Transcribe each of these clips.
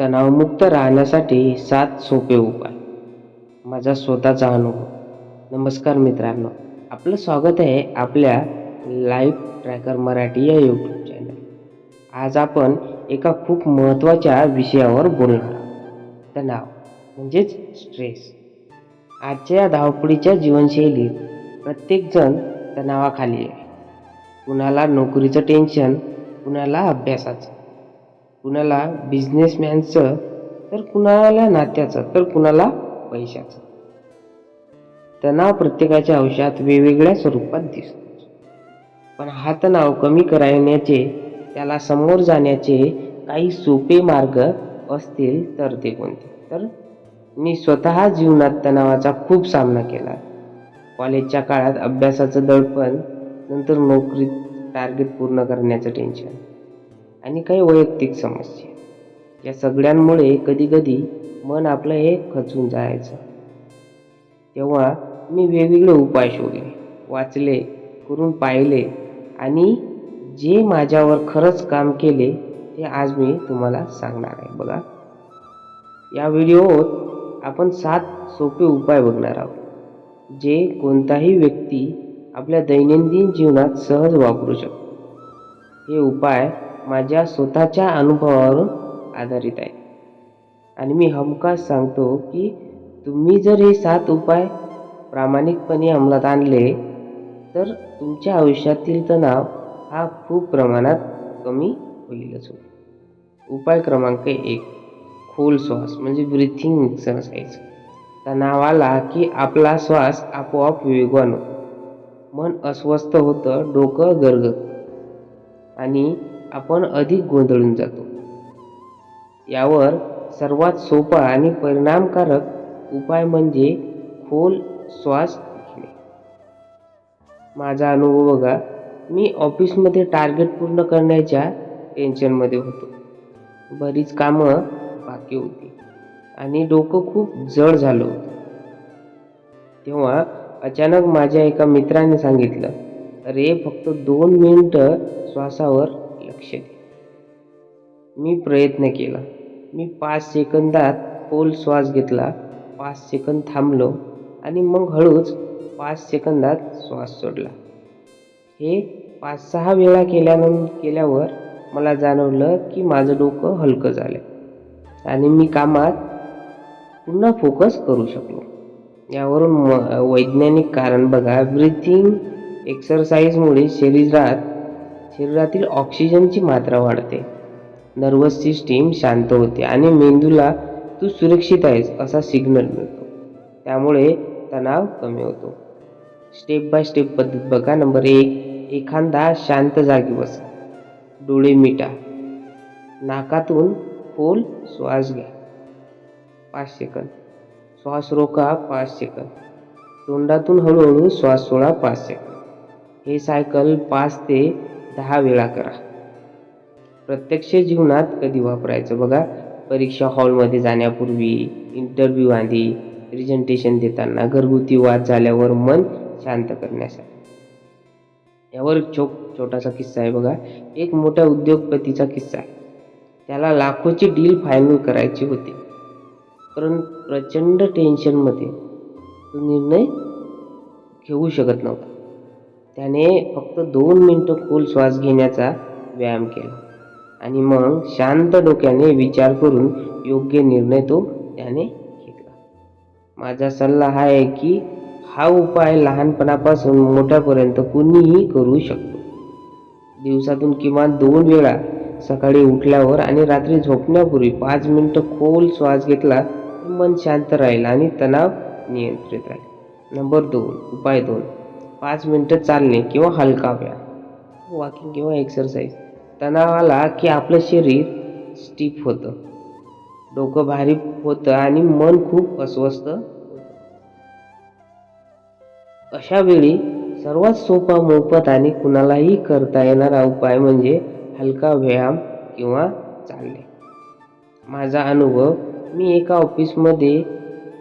तणावमुक्त राहण्यासाठी सात सोपे उपाय. माझा स्वतःचा अनुभव. नमस्कार मित्रांनो. आपलं स्वागत आहे आपल्या लाईफ ट्रॅकर मराठी या यूट्यूब चॅनल आज आपण एका खूप महत्त्वाच्या विषयावर बोलणार आहोत. तणाव म्हणजेच स्ट्रेस आजच्या या धावपळीच्या जीवनशैलीत प्रत्येकजण तणावाखाली आहे. कुणाला नोकरीचं टेन्शन कुणाला अभ्यासाचं. कुणाला बिझनेसमॅनचं तर कुणाला नात्याचं तर कुणाला पैशाचं. तणाव प्रत्येकाच्या आयुष्यात वेगवेगळ्या स्वरूपात दिसतो. पण हा तणाव कमी करण्याचे त्याला समोर जाण्याचे काही सोपे मार्ग असतील तर ते कोणते? तर मी स्वतः जीवनात तणावाचा खूप सामना केला. कॉलेजच्या काळात अभ्यासाचं दडपण नंतर नोकरीत टार्गेट पूर्ण करण्याचं टेन्शन आणि काही वैयक्तिक समस्या. या सगळ्यांमुळे कधीकधी मन आपलं हे खचून जायचं. तेव्हा मी वेगवेगळे उपाय शोधले वाचले करून पाहिले आणि जे माझ्यावर खरंच काम केले ते आज मी तुम्हाला सांगणार आहे. बघा. या व्हिडिओत आपण सात सोपे उपाय बघणार आहोत जे कोणताही व्यक्ती आपल्या दैनंदिन जीवनात सहज वापरू शकतो. हे उपाय माझ्या स्वतःच्या अनुभवावरून आधारित आहे. आणि मी हमखास सांगतो की तुम्ही जर हे सात उपाय प्रामाणिकपणे अंमलात आणले तर तुमच्या आयुष्यातील तणाव हा खूप प्रमाणात कमी होईलच होईल. उपाय क्रमांक एक खोल श्वास म्हणजे ब्रिथिंग एक्सरसाइज तणाव आला की आपला श्वास आपोआप वेगवान होतो मन अस्वस्थ होतं डोकं गरगत. आणि आपण अधिक गोंधळून जातो. यावर सर्वात सोपा आणि परिणामकारक उपाय म्हणजे खोल श्वास घेणे. माझा अनुभव बघा मी ऑफिसमध्ये टार्गेट पूर्ण करण्याच्या टेन्शनमध्ये होतो. बरीच कामं बाकी होती आणि डोकं खूप जड झालं होतं. तेव्हा अचानक माझ्या एका मित्राने सांगितलं अरे फक्त दोन मिनिटं श्वासावर लक्ष दे मी प्रयत्न केला. मी पाच सेकंदात खोल श्वास घेतला. पाच सेकंद थांबलो आणि मग हळूच पाच सेकंदात श्वास सोडला. हे पाच सहा वेळा केल्यानंतर केल्यावर मला जाणवलं की माझं डोकं हलकं झालं आणि मी कामात पुन्हा फोकस करू शकलो. यावरून म- वैज्ञानिक कारण बघा ब्रिथिंग एक्सरसाइजमुळे शरीरात शरीरातील ऑक्सिजनची मात्रा वाढते. नर्वस सिस्टीम शांत होते आणि मेंदूला तू सुरक्षित आहेस असा सिग्नल मिळतो. त्यामुळे तणाव कमी होतो. स्टेप बाय स्टेप पद्धत बघा. नंबर एक एखादा शांत जागी बसा. डोळे मिटा. नाकातून खोल श्वास घ्या. पाच सेकंद श्वास रोका पाच सेकंद तोंडातून हळूहळू श्वास सोडा पाच सेकंद हे सायकल पाच ते दहा वेळा करा. प्रत्यक्ष जीवनात कधी वापरायचं बघा. परीक्षा हॉलमध्ये जाण्यापूर्वी इंटरव्ह्यू आधी प्रेझेंटेशन देताना घरगुती वाद झाल्यावर मन शांत करण्यासाठी. यावर एक छोक छोटासा किस्सा आहे बघा. एक मोठ्या उद्योगपतीचा किस्सा आहे. त्याला लाखोची डील फायनल करायची होती. परंतु प्रचंड टेन्शनमध्ये तो निर्णय घेऊ शकत नव्हता. त्याने फक्त दोन मिनटं खोल श्वास घेण्याचा व्यायाम केला. आणि मग शांत डोक्याने विचार करून योग्य निर्णय तो त्याने घेतला. माझा सल्ला हा आहे की हा उपाय लहानपणापासून मोठ्यापर्यंत कुणीही करू शकतो. दिवसातून किमान दोन वेळा सकाळी उठल्यावर आणि रात्री झोपण्यापूर्वी पाच मिनटं खोल श्वास घेतला तर मन शांत राहील आणि तणाव नियंत्रित राहील. नंबर दोन उपाय दोन. पाच मिनटं चालणे किंवा हलका व्यायाम वॉकिंग किंवा एक्सरसाइज तणाव आला की आपलं शरीर स्टीप होतं. डोकं भारी होतं आणि मन खूप अस्वस्थ होतं. अशा वेळी सर्वात सोपा मोफत आणि कुणालाही करता येणारा उपाय म्हणजे हलका व्यायाम किंवा चालणे. माझा अनुभव मी एका ऑफिसमध्ये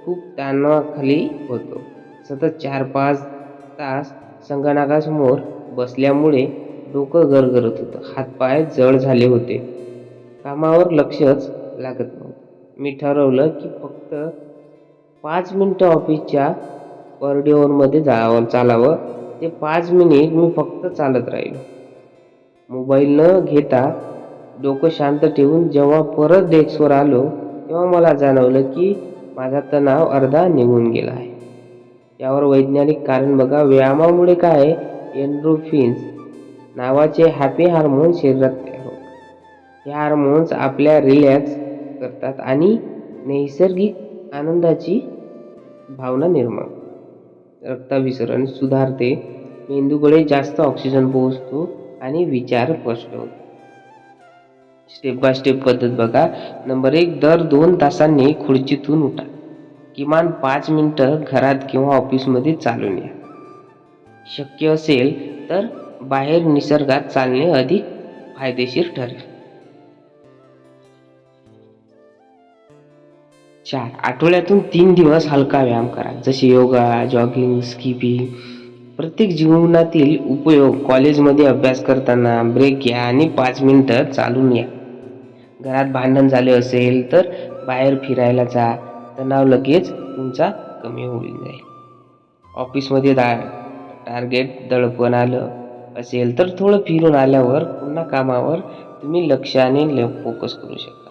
खूप तणावाखाली होतो. सतत चार पाच तास संगणकासमोर बसल्यामुळे डोकं गरगरत होतं. हातपाय जड झाले होते. कामावर लक्षच लागत नव्हतं. मी ठरवलं की फक्त पाच मिनटं ऑफिसच्या कॉरिडॉरमध्ये जावं चालावं. ते पाच मिनिट मी फक्त चालत राहिलो. मोबाईल न घेता डोकं शांत ठेवून जेव्हा परत डेस्कवर आलो तेव्हा मला जाणवलं की माझा तणाव अर्धा निघून गेला आहे. यावर वैज्ञानिक कारण बघा. व्यायामामुळे काय? एन्ड्रोफिन्स नावाचे हॅपी हार्मोन शरीरात तयार होतात. हे हार्मोन्स आपल्या रिलॅक्स करतात आणि नैसर्गिक आनंदाची भावना निर्माण रक्ताभिसरण सुधारते मेंदूकडे जास्त ऑक्सिजन पोहोचतो आणि विचार स्पष्ट होतो स्टेप बाय स्टेप पद्धत बघा. नंबर एक दर दोन तासांनी खुर्चीतून उठा. किमान पाच मिनटं घरात किंवा ऑफिसमध्ये चालून या. शक्य असेल तर बाहेर निसर्गात चालणे अधिक फायदेशीर ठरेल. चार आठवड्यातून तीन दिवस हलका व्यायाम करा. जसे योगा जॉगिंग स्किपिंग प्रत्येक जीवनातील उपयोग कॉलेजमध्ये अभ्यास करताना ब्रेक घ्या आणि पाच मिनटं चालून या. घरात भांडण झाले असेल तर बाहेर फिरायला जा. तणाव लगेच तुमचा कमी होईल जाईल. ऑफिसमध्ये दा टार्गेट दडपण आलं असेल तर थोडं फिरून आल्यावर पुन्हा कामावर तुम्ही लक्षाने फोकस करू शकता.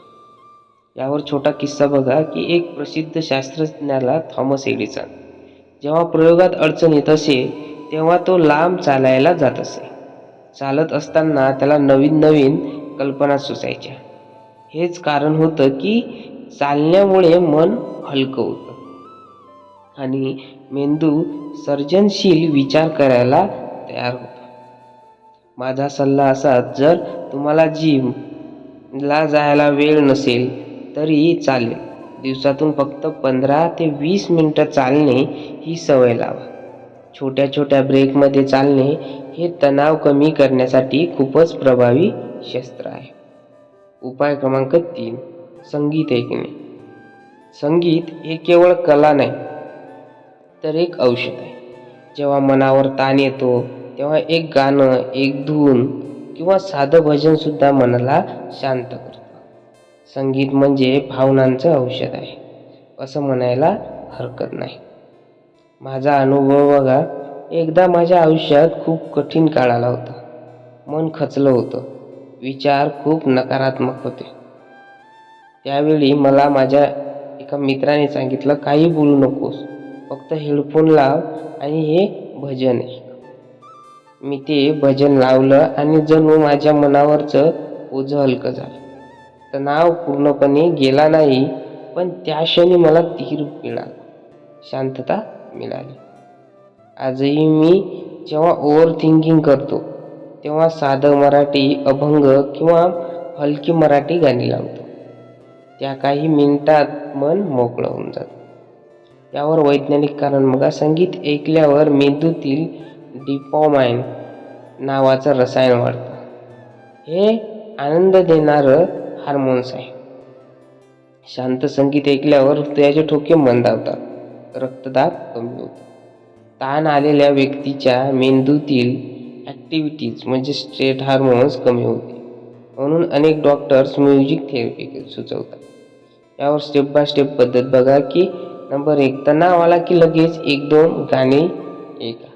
यावर छोटा किस्सा बघा की एक प्रसिद्ध शास्त्रज्ञाला थॉमस एडिसन जेव्हा प्रयोगात अडचण येत असे तेव्हा तो लांब चालायला जात असे. चालत असताना त्याला नवीन नवीन कल्पना सुचायच्या. हेच कारण होतं की चालण्यामुळे मन हलकं होतं. आणि मेंदू सर्जनशील विचार करायला तयार होतो. माझा सल्ला असा जर तुम्हाला जिमला जायला वेळ नसेल तरी चालेल. दिवसातून फक्त पंधरा ते वीस मिनटं चालणे ही सवय लावा. छोट्या छोट्या ब्रेकमध्ये चालणे हे तणाव कमी करण्यासाठी खूपच प्रभावी शस्त्र आहे. उपाय क्रमांक तीन. संगीत ऐकणे संगीत हे केवळ कला नाही तर एक औषध आहे. जेव्हा मनावर ताण येतो तेव्हा एक गाणं एक धून किंवा साधं भजनसुद्धा मनाला शांत करतं. संगीत म्हणजे भावनांचं औषध आहे असं म्हणायला हरकत नाही. माझा अनुभव बघा एकदा माझ्या आयुष्यात खूप कठीण काळ आला होता. मन खचलं होतं. विचार खूप नकारात्मक होते. त्यावेळी मला माझ्या एका मित्राने सांगितलं काही बोलू नकोस फक्त हेडफोन लाव आणि हे भजन आहे मी ते भजन लावलं आणि जणू माझ्या मनावरचं ओझं हलकं झालं. तणाव पूर्णपणे गेला नाही पण त्या क्षणी मला धीर मिळाला शांतता मिळाली. आजही मी जेव्हा ओव्हर थिंकिंग करतो तेव्हा साधं मराठी अभंग किंवा हलकी मराठी गाणी लावतो. त्या काही मिनिटात मन मोकळं होऊन जातं. यावर वैज्ञानिक कारण बघा संगीत ऐकल्यावर मेंदूतील डिपॉमाइन नावाचं रसायन वाढतं. हे आनंद देणारं हार्मोन्स आहे. शांत संगीत ऐकल्यावर हृदयाचे ठोके मंदावतात रक्तदाब कमी होतो. ताण आलेल्या व्यक्तीच्या मेंदूतील ॲक्टिव्हिटीज म्हणजे स्ट्रेट हार्मोन्स कमी होते. म्हणून अनेक डॉक्टर्स म्युझिक थेरपी सुचवतात. यावर स्टेप बाय स्टेप पद्धत बघा की नंबर एक तणाव आला की लगेच एक दोन गाणे ऐका.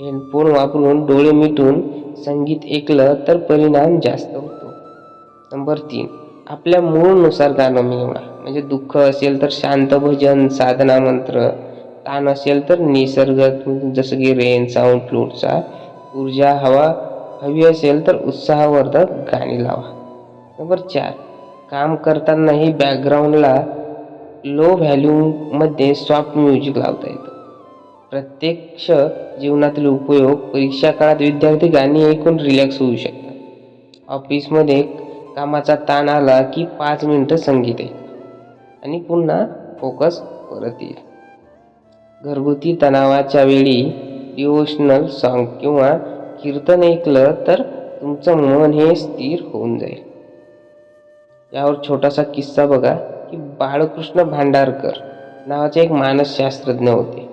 हेडफोन वापरून डोळे मिटून संगीत ऐकलं तर परिणाम जास्त होतो. नंबर तीन आपल्या मूळनुसार गाणं निवडा म्हणजे दुःख असेल तर शांत भजन साधना मंत्र. ताण असेल तर निसर्ग जसं की रेन साऊंड फ्लूटचा ऊर्जा हवा हवी असेल तर उत्साहवर्धक गाणी लावा. नंबर चार काम करतानाही बॅकग्राऊंडला लो व्हॅल्यूमध्ये सॉफ्ट म्युझिक लावता येतं. प्रत्यक्ष जीवनातील उपयोग परीक्षा काळात विद्यार्थी गाणी ऐकून रिलॅक्स होऊ शकतात. ऑफिसमध्ये कामाचा ताण आला की पाच मिनटं संगीत ऐका. आणि पुन्हा फोकस परत येईल घरगुती तणावाच्या वेळी डिवोशनल सॉन्ग किंवा कीर्तन ऐकलं तर तुमचं मन हे स्थिर होऊन जाईल. यावर छोटासा किस्सा बघा की बाळकृष्ण भांडारकर नावाचे एक मानसशास्त्रज्ञ होते.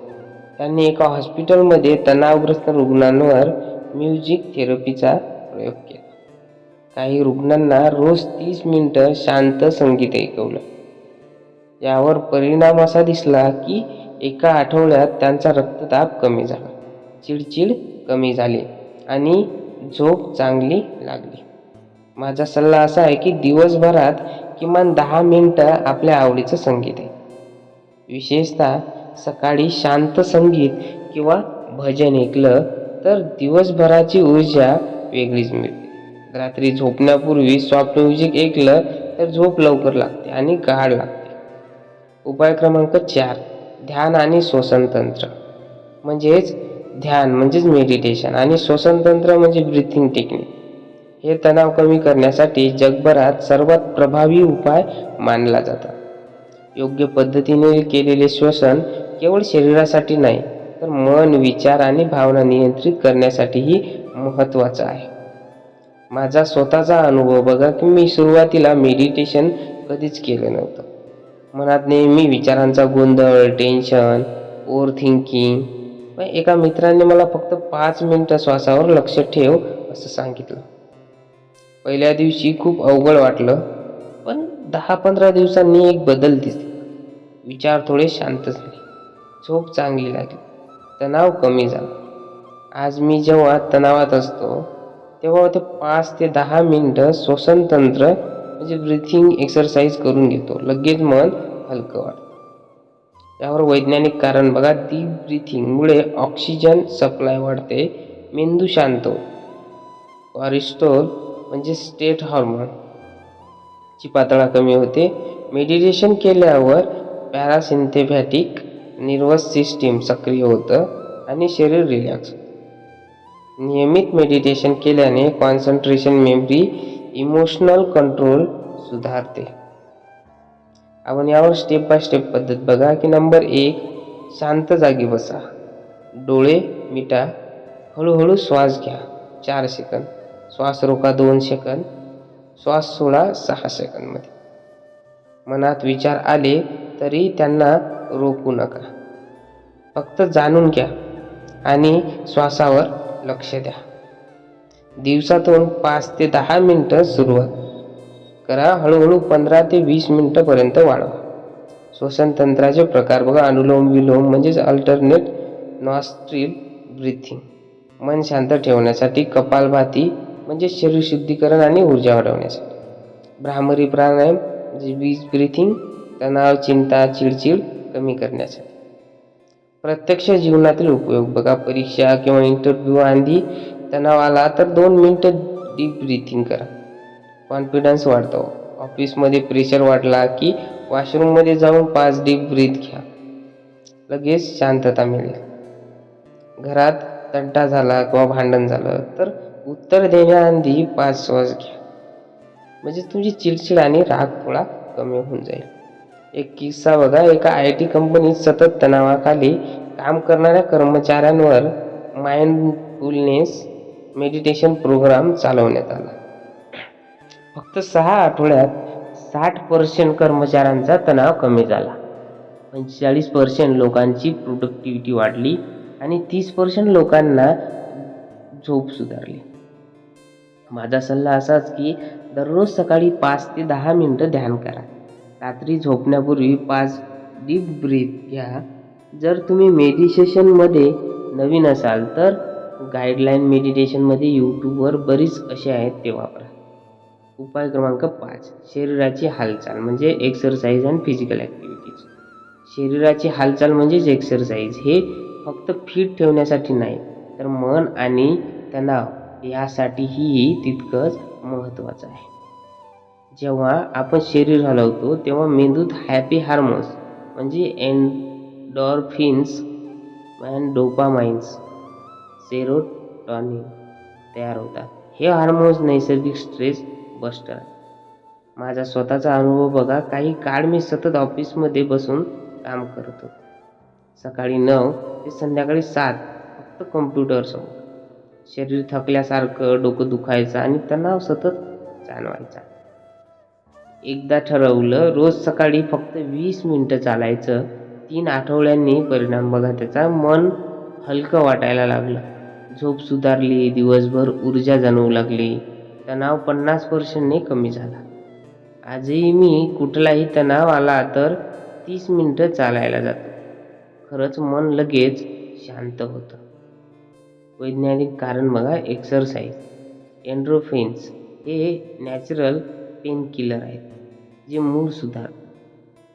त्यांनी एका हॉस्पिटलमध्ये तणावग्रस्त रुग्णांवर म्युझिक थेरपीचा प्रयोग केला. काही रुग्णांना रोज तीस मिनटं शांत संगीत ऐकवलं. यावर परिणाम असा दिसला की एका आठवड्यात त्यांचा रक्तदाब कमी झाला. चिडचिड कमी झाली. आणि झोप चांगली लागली. माझा सल्ला असा आहे की दिवसभरात किमान दहा मिनटं आपल्या आवडीचं संगीत आहे. विशेषतः सकाळी शांत संगीत किंवा भजन ऐकलं तर दिवसभराची ऊर्जा वेगळीच मिळते. रात्री झोपण्यापूर्वी सॉफ्ट म्युझिक ऐकलं तर झोप लवकर लागते आणि गाढ लागते. उपाय क्रमांक चार ध्यान आणि श्वसन तंत्र. म्हणजेच ध्यान म्हणजेच मेडिटेशन आणि श्वसन तंत्र म्हणजे ब्रिथिंग टेक्निक हे तणाव कमी करण्यासाठी जगभरात सर्वात प्रभावी उपाय मानला जातात. योग्य पद्धतीने केलेले श्वसन केवळ शरीरासाठी नाही तर मन विचार आणि भावना नियंत्रित करण्यासाठीही महत्त्वाचं आहे. माझा स्वतःचा अनुभव बघा की मी सुरुवातीला मेडिटेशन कधीच केलं नव्हतं. मनात नेहमी विचारांचा गोंधळ टेन्शन ओव्हर थिंकिंग पण एका मित्राने मला फक्त पाच मिनटं श्वासावर लक्ष ठेव असं सांगितलं. पहिल्या दिवशी खूप अवघड वाटलं पण दहा पंधरा दिवसांनी एक बदल दिसला. विचार थोडे शांत झाले झोप चांगली लागली. तणाव कमी झाला. आज मी जेव्हा तणावात असतो तेव्हा ते पाच ते दहा मिनटं श्वसन तंत्र म्हणजे ब्रिथिंग एक्सरसाइज करून घेतो. लगेच मन हलकं वाटतं. यावर वैज्ञानिक कारण बघा डीप ब्रिथिंगमुळे ऑक्सिजन सप्लाय वाढते. मेंदू शांत कॉरिस्टोल म्हणजे स्टेट हॉर्मोन ची पातळा कमी होते. मेडिटेशन केल्यावर पॅरासिंथेफॅटिक निर्वस सिस्टीम सक्रिय होतं आणि शरीर रिलॅक्स नियमित मेडिटेशन केल्याने कॉन्सन्ट्रेशन मेमरी इमोशनल कंट्रोल सुधारते. आपण यावर स्टेप बाय स्टेप पद्धत बघा की नंबर एक शांत जागी बसा. डोळे मिटा. हळूहळू श्वास घ्या. चार सेकंद श्वास रोका दोन सेकंद श्वास सोडा सहा सेकंदमध्ये मनात विचार आले तरी त्यांना रोखू नका. फक्त जाणून घ्या आणि श्वासावर लक्ष द्या. दिवसातून पाच ते दहा मिनटं सुरुवात. करा. हळूहळू पंधरा ते वीस मिनटंपर्यंत वाढवा. श्वसन तंत्राचे प्रकार बघा. अनुलोम विलोम म्हणजेच अल्टरनेट नॉस्ट्रील ब्रिथिंग मन शांत ठेवण्यासाठी कपालभाती म्हणजे शरीर शुद्धीकरण आणि ऊर्जा वाढवण्यासाठी. भ्रामरी प्राणायाम म्हणजे वीज ब्रिथिंग तणाव चिंता चिडचिड कमी करण्यासाठी. प्रत्यक्ष जीवनातील उपयोग बघा. परीक्षा किंवा इंटरव्ह्यू आधी तणाव आला तर दोन मिनटं डीप ब्रिथिंग करा. कॉन्फिडन्स वाढतो. ऑफिसमध्ये प्रेशर वाढला की वॉशरूममध्ये जाऊन पाच डीप ब्रीथ घ्या. लगेच शांतता मिळेल. घरात तंटा झाला किंवा भांडण झालं तर उत्तर देण्याआधी पाच श्वास घ्या. म्हणजे तुमची चिडचिड आणि राग थोडा कमी होऊन जाईल. एक किस्सा बघा एका आय टी कंपनीत सतत तणावाखाली काम करणाऱ्या कर्मचाऱ्यांवर माइंडफुलनेस मेडिटेशन प्रोग्राम चालवण्यात आला. फक्त सहा आठवड्यात साठ पर्सेंट कर्मचाऱ्यांचा तणाव कमी झाला. पंचेचाळीस पर्सेंट लोकांची प्रोडक्टिव्हिटी वाढली आणि तीस पर्सेंट लोकांना झोप सुधारली. माझा सल्ला असाच की दररोज सकाळी पाच ते दहा मिनटं ध्यान करा. रात्री झोपण्यापूर्वी पाच डीप ब्रीथ घ्या. जर तुम्ही मेडिटेशनमध्ये नवीन असाल तर गाईडलाईन मेडिटेशनमध्ये यूट्यूबवर बरीच असे आहेत ते वापरा. उपाय क्रमांक पाच शरीराची हालचाल म्हणजे एक्सरसाइज अँड फिजिकल ॲक्टिव्हिटीज शरीराची हालचाल म्हणजेच एक्सरसाइज हे फक्त फिट ठेवण्यासाठी नाही तर मन आणि तणाव यासाठीही तितकंच महत्त्वाचं आहे. जेव्हा आपण शरीर हलवतो तेव्हा मेंदूत हॅपी हार्मोन्स म्हणजे एन्डॉर्फिन्स अँड डोपामाइन्स सेरोटॉनिन तयार होतात. हे हार्मोन्स नैसर्गिक स्ट्रेस बस्टर माझा स्वतःचा अनुभव बघा काही काळ मी सतत ऑफिसमध्ये बसून काम करत. होतो सकाळी नऊ ते संध्याकाळी सात फक्त कम्प्युटरसमोर शरीर थकल्यासारखं डोकं दुखायचं आणि तणाव सतत जाणवायचा. एकदा ठरवलं रोज सकाळी फक्त वीस मिनटं चालायचं. तीन आठवड्यांनी परिणाम बघा त्याचा मन हलकं वाटायला लागलं. झोप सुधारली दिवसभर ऊर्जा जाणवू लागली. तणाव पन्नास पर्सेंटने कमी झाला. आजही मी कुठलाही तणाव आला तर तीस मिनटं चालायला जातो. खरंच मन लगेच शांत होतं. वैज्ञानिक कारण बघा एक्सरसाइज एन्ड्रोफिन्स हे नॅचरल पेनकिलर आहेत जे मूड सुधार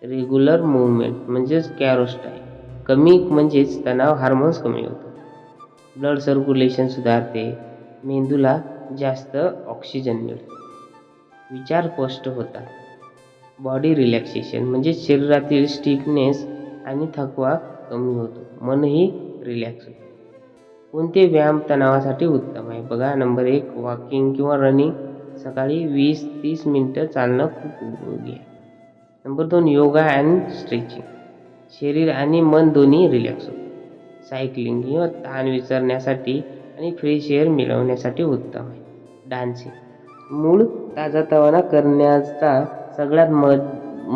रेग्युलर मूवमेंट म्हणजेच कॅरोस्टाईल कमी म्हणजेच तणाव हार्मोन्स कमी होतो ब्लड सर्क्युलेशन सुधारते मेंदूला जास्त ऑक्सिजन मिळतो. विचार स्पष्ट होतात बॉडी रिलॅक्सेशन म्हणजे शरीरातील स्टिफनेस आणि थकवा कमी होतो. मनही रिलॅक्स होते. कोणते व्यायाम तणावासाठी उत्तम आहे? बघा नंबर एक वॉकिंग किंवा रनिंग सकाळी वीस तीस मिनटं चालणं खूप उपयोगी आहे. नंबर दोन योगा अँड स्ट्रेचिंग शरीर आणि मन दोन्ही रिलॅक्स होतं. सायकलिंग किंवा ताण विसरण्यासाठी आणि फ्रेश एअर मिळवण्यासाठी उत्तम आहे. डान्सिंग मूळ ताजातवाना करण्याचा सगळ्यात म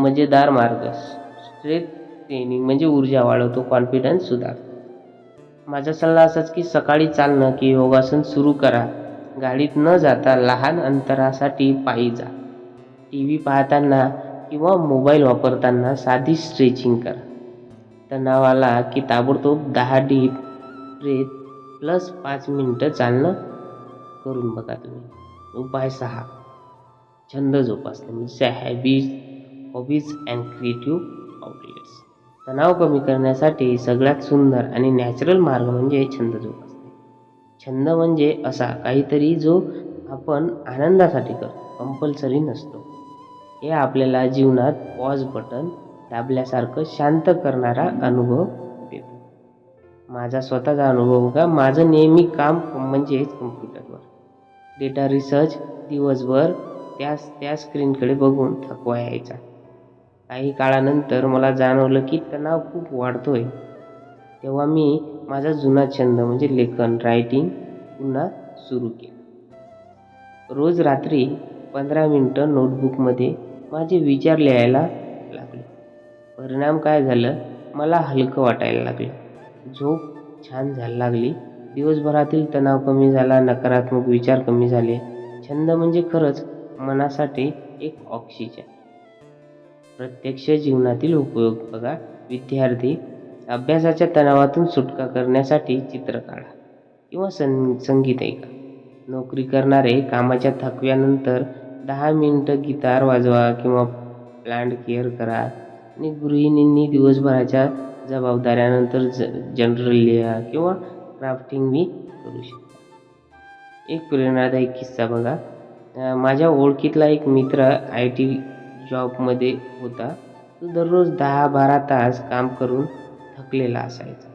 मजेदार मार्ग स्ट्रेट ट्रेनिंग म्हणजे ऊर्जा वाढवतो कॉन्फिडन्स सुधार माझा सल्ला असाच की सकाळी चालणं की योगासन सुरू करा. गाडीत न जाता लहान अंतरासाठी पायी जा. टी व्ही पाहताना किंवा मोबाईल वापरताना साधी स्ट्रेचिंग करा. तणाव आला की ताबडतोब दहा डीप ब्रेथ प्लस पाच मिनटं चालणं करून बघा तुम्ही. उपाय सहा. छंद जोपासणे म्हणजे hobbies hobbies and creative outlets तणाव कमी करण्यासाठी सगळ्यात सुंदर आणि नॅचरल मार्ग म्हणजे छंद जोपासणे. छंद म्हणजे असा काहीतरी जो आपण आनंदासाठी करतो कंपल्सरी नसतो. हे आपल्याला जीवनात पॉज बटन दाबल्यासारखं शांत करणारा अनुभव माझा स्वतःचा अनुभव का? माझं नेहमी काम म्हणजेच कम्प्युटरवर डेटा रिसर्च दिवसभर त्या त्या स्क्रीनकडे बघून थकवा यायचा. काही काळानंतर मला जाणवलं की तणाव खूप वाढतोय. तेव्हा मी माझा जुना छंद म्हणजे लेखन रायटिंग पुन्हा सुरू केलं. रोज रात्री पंधरा मिनटं नोटबुकमध्ये माझे विचार लिहायला लागले. परिणाम काय झालं? मला हलकं वाटायला लागलं. झोप छान झायला लागली. दिवसभरातील तणाव कमी झाला नकारात्मक विचार कमी झाले. छंद म्हणजे खरंच मनासाठी एक ऑक्सिजन प्रत्यक्ष जीवनातील उपयोग. बघा विद्यार्थी अभ्यासाच्या तणावातून सुटका करण्यासाठी चित्र काढा किंवा सं संगीत ऐका. नोकरी करणारे कामाच्या थकव्यानंतर दहा मिनटं गिटार वाजवा किंवा प्लांट केअर करा. आणि गृहिणींनी दिवसभराच्या जबाबदाऱ्यानंतर ज जनरल लिहा किंवा क्राफ्टिंग मी करू शकता. एक प्रेरणादायी किस्सा बघा. माझ्या ओळखीतला एक मित्र आय टी जॉबमध्ये होता. तो दररोज दहा बारा तास काम करून थकलेला असायचा.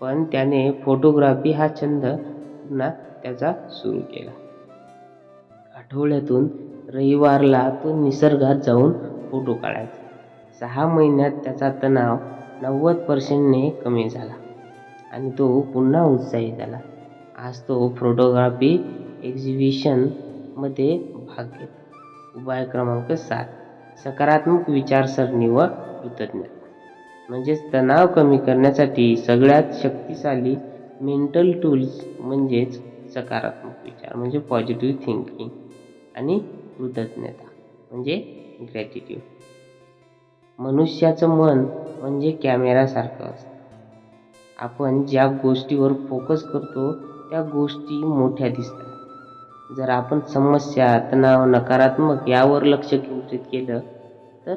पण त्याने फोटोग्राफी हा छंद पुन्हा त्याचा सुरू केला. आठवड्यातून रविवारला तो निसर्गात जाऊन फोटो काढायचा. सहा महिन्यात त्याचा तणाव नव्वद पर्सेंटने कमी झाला. आणि तो पुन्हा उत्साही झाला. आज तो फोटोग्राफी एक्झिबिशनमध्ये भाग घेत. उपाय क्रमांक सात. सकारात्मक विचारसरणी व कृतज्ञ. म्हणजेच तणाव कमी करण्यासाठी सगळ्यात शक्तिशाली मेंटल टूल्स म्हणजेच सकारात्मक विचार म्हणजे पॉझिटिव्ह थिंकिंग आणि कृतज्ञता म्हणजे ग्रॅटिट्यूड मनुष्याचं मन म्हणजे कॅमेरासारखं असतं. आपण ज्या गोष्टीवर फोकस करतो त्या गोष्टी मोठ्या दिसतात. जर आपण समस्या तणाव नकारात्मक यावर लक्ष केंद्रित केलं तर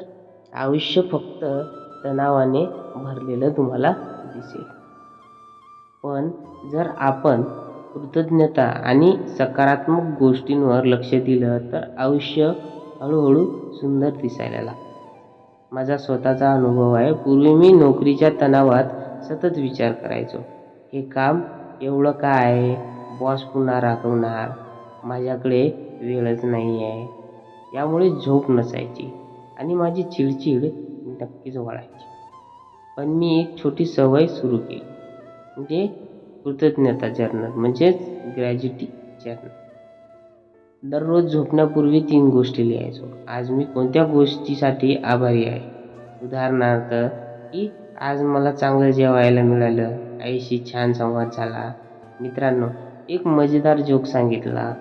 आयुष्य फक्त तणावाने भरलेलं तुम्हाला दिसेल. पण जर आपण कृतज्ञता आणि सकारात्मक गोष्टींवर लक्ष दिलं तर आयुष्य हळूहळू सुंदर दिसायला लागतं. माझा स्वतःचा अनुभव आहे. पूर्वी मी नोकरीच्या तणावात सतत विचार करायचो. हे काम एवढं का आहे? बॉस पुन्हा रागवणार? माझ्याकडे वेळच नाही आहे यामुळे झोप नसायची आणि माझी चिडचिड नक्कीच वाढायची. पण मी एक छोटी सवय सुरू केली. म्हणजे कृतज्ञता जर्नल म्हणजेच ग्रॅज्युटी जर्नल दररोज झोपण्यापूर्वी तीन गोष्टी लिहायचो. आज मी कोणत्या गोष्टीसाठी आभारी आहे? उदाहरणार्थ की आज मला चांगलं जेवायला मिळालं आईशी छान संवाद झाला. मित्रांनो एक मजेदार जोक सांगितला.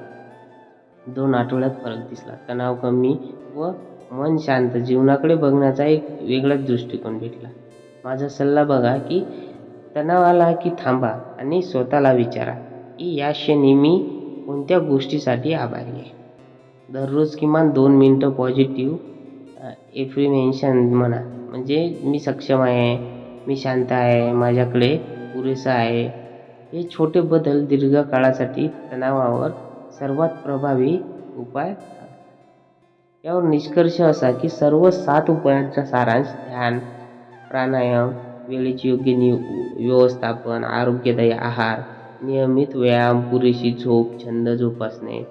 दोन आठवड्यात फरक दिसला. तणाव कमी व मन शांत. जीवनाकडे बघण्याचा एक वेगळाच दृष्टिकोन भेटला. माझा सल्ला बघा की तणाव आला की थांबा आणि स्वतःला विचारा की या क्षणी मी कोणत्या गोष्टीसाठी आभारी आहे? दररोज किमान दोन मिनटं पॉझिटिव्ह एफ्रिमेन्शन म्हणा. म्हणजे मी सक्षम आहे मी शांत आहे माझ्याकडे पुरेसं आहे. हे छोटे बदल दीर्घकाळासाठी तणावावर सर्वात प्रभावी उपाय यावर निष्कर्ष असा की सर्व सात उपायांचा सारांश ध्यान प्राणायाम वेळेचे योग्य नि व्यवस्थापन आरोग्यदायी आहार नियमित व्यायाम पुरेशी झोप छंद जोपासणे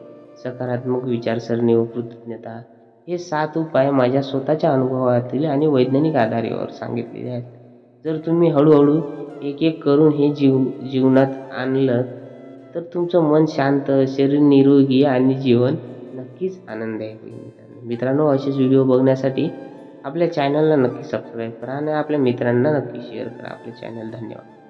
सकारात्मक विचारसरणी व कृतज्ञता हे सात उपाय माझ्या स्वतःच्या अनुभवातील आणि वैज्ञानिक आधारेवर सांगितलेले आहेत. जर तुम्ही हळूहळू एक एक करून हे जीव जीवनात आणलं तर तुमचं मन शांत शरीर निरोगी आणि जीवन नक्कीच आनंद होईल मित्रांनो. मित्रांनो असेच व्हिडिओ बघण्यासाठी आपल्या चॅनलला नक्की सबस्क्राईब करा आणि आपल्या मित्रांना नक्की शेअर करा. आपले चॅनल धन्यवाद.